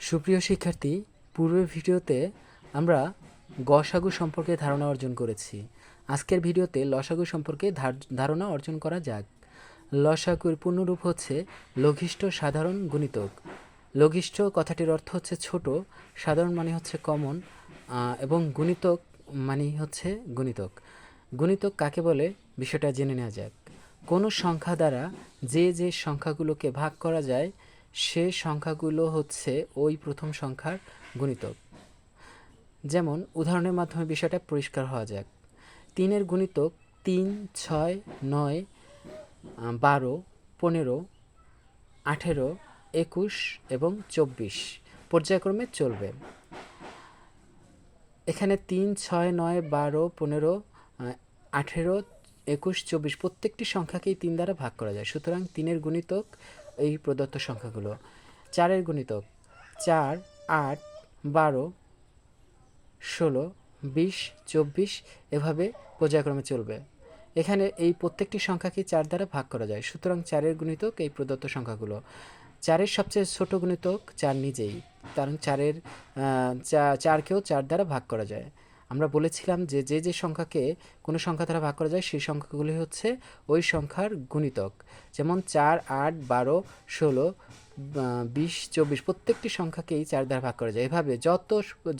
সুপ্রিয় শিক্ষার্থী, পূর্বের ভিডিওতে আমরা গসাগু সম্পর্কে ধারণা অর্জন করেছি। আজকের ভিডিওতে লসাগু সম্পর্কে ধার- ধারণা অর্জন করা যাক। লসাগুর পূর্ণরূপ হচ্ছে লঘিষ্ঠ সাধারণ গুণিতক। লঘিষ্ঠ কথাটির অর্থ হচ্ছে ছোট, সাধারণ মানে হচ্ছে কমন এবং গুণিতক মানে হচ্ছে গুণিতক। গুণিতক কাকে বলে? বিষয়টা জেনে নেওয়া যাক। কোনো সংখ্যা দ্বারা যে যে সংখ্যাগুলোকে ভাগ করা যায় সে সংখ্যাগুলো হচ্ছে ওই প্রথম সংখ্যার গুণিতক। যেমন, উদাহরণের মাধ্যমে বিষয়টা পরিষ্কার হওয়া যাক। তিনের গুণিতক তিন, ছয়, নয় বারো, পনেরো, আঠেরো, একুশ এবং চব্বিশ পর্যায়ক্রমে চলবে। এখানে তিন, ছয়, নয়, বারো, পনেরো আঠেরো, একুশ, চব্বিশ প্রত্যেকটি সংখ্যাকেই তিন দ্বারা ভাগ করা যায়। সুতরাং তিনের গুণিতক এই প্রদত্ত সংখ্যাগুলো। চারের গুণিতক, চার, আট, বারো, ষোলো, বিশ, চব্বিশ এভাবে পর্যায়ক্রমে চলবে। এখানে এই প্রত্যেকটি সংখ্যাকে চার দ্বারা ভাগ করা যায়। সুতরাং চারের গুণিতক এই প্রদত্ত সংখ্যাগুলো। চারের সবচেয়ে ছোট গুণিতক চার নিজেই। কারণ চারের চারকেও চার দ্বারা ভাগ করা যায়। আমরা বলেছিলাম যে যে যে সংখ্যাকে কোনো সংখ্যা দ্বারা ভাগ করা যায়, সেই সংখ্যাগুলি হচ্ছে ওই সংখ্যার গুণিতক। যেমন চার, আট, বারো, ষোলো বিশ, চব্বিশ, প্রত্যেকটি সংখ্যাকেই চার দ্বারা ভাগ করা যায়। এভাবে যত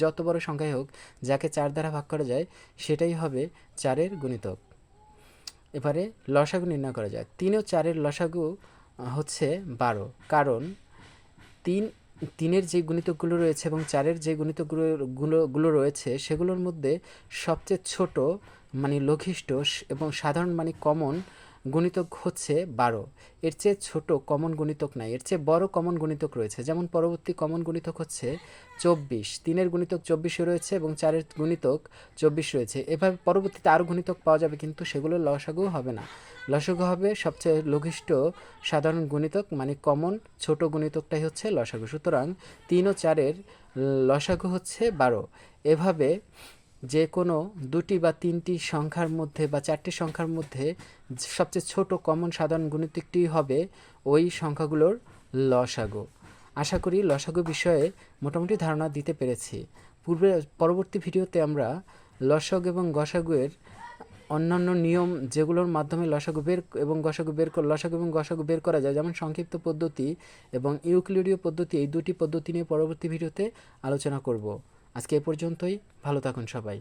যত বড় সংখ্যাই হোক, যাকে চার দ্বারা ভাগ করা যায়, সেটাই হবে চারের গুণিতক। এবারে লসাগু নির্ণয় করা যায় তিন ও চারের লসাগু হচ্ছে বারো। কারণ তিন তিনের যে গুণিতকগুলো রয়েছে এবং চারের যে গুণিতকগুলো, গুলো- গুলো রয়েছে, সেগুলোর মধ্যে সবচেয়ে ছোট মানে লঘিষ্ঠ এবং সাধারণ মানে কমন গুণিতক হচ্ছে বারো। এর চেয়ে ছোট কমন গুণিতক নাই। এর চেয়ে বড় কমন গুণিতক রয়েছে। যেমন পরবর্তী কমন গুণিতক হচ্ছে চব্বিশ। তিনের গুণিতক চব্বিশে রয়েছে এবং চারের গুণিতক চব্বিশ রয়েছে। এভাবে পরবর্তীতে আরও গুণিতক পাওয়া যাবে, কিন্তু সেগুলো লসাগু হবে না। লসাগু হবে সবচেয়ে লঘিষ্ঠ সাধারণ গুণিতক মানে কমন ছোট গুণিতকটাই হচ্ছে লসাগু। সুতরাং তিন ও চারের লসাগু হচ্ছে বারো। এভাবে যে কোনো দুটি বা তিনটি সংখ্যার মধ্যে বা চারটি সংখ্যার মধ্যে সবচেয়ে ছোট কমন সাধারণ গুণিতকটি হবে ওই সংখ্যাগুলোর লসাগু। আশা করি লসাগু বিষয়ে মোটামুটি ধারণা দিতে পেরেছি। পূর্বে, পরবর্তী ভিডিওতে আমরা লসগ এবং গসাগুয়ের অন্যান্য নিয়ম যেগুলোর মাধ্যমে লসাগু বের এবং গসাগু বের লসাগু এবং গসাগু বের করা যায়, যেমন সংক্ষিপ্ত পদ্ধতি এবং ইউক্লিডীয় পদ্ধতি, এই দুটি পদ্ধতি নিয়ে পরবর্তী ভিডিওতে আলোচনা করব। আজকে এ পর্যন্তই ভালো থাকুন সবাই।